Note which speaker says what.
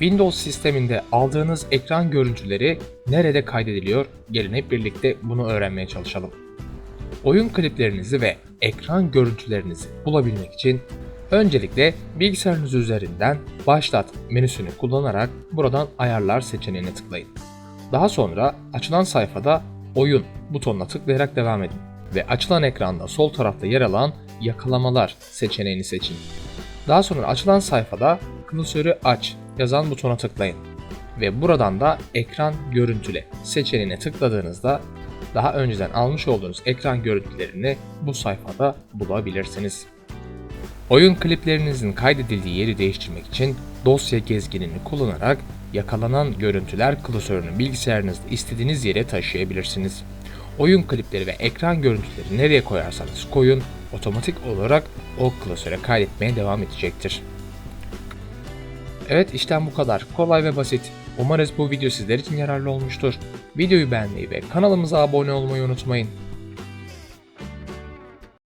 Speaker 1: Windows sisteminde aldığınız ekran görüntüleri nerede kaydediliyor? Gelin hep birlikte bunu öğrenmeye çalışalım. Oyun kliplerinizi ve ekran görüntülerinizi bulabilmek için öncelikle bilgisayarınız üzerinden Başlat menüsünü kullanarak buradan Ayarlar seçeneğine tıklayın. Daha sonra açılan sayfada Oyun butonuna tıklayarak devam edin ve açılan ekranda sol tarafta yer alan Yakalamalar seçeneğini seçin. Daha sonra açılan sayfada klasörü aç yazan butona tıklayın ve buradan da ekran görüntüle seçeneğine tıkladığınızda daha önceden almış olduğunuz ekran görüntülerini bu sayfada bulabilirsiniz. Oyun kliplerinizin kaydedildiği yeri değiştirmek için dosya gezginini kullanarak yakalanan görüntüler klasörünü bilgisayarınızda istediğiniz yere taşıyabilirsiniz. Oyun klipleri ve ekran görüntüleri nereye koyarsanız koyun otomatik olarak o klasöre kaydetmeye devam edecektir. Evet işlem bu kadar. Kolay ve basit. Umarız bu video sizler için yararlı olmuştur. Videoyu beğenmeyi ve kanalımıza abone olmayı unutmayın.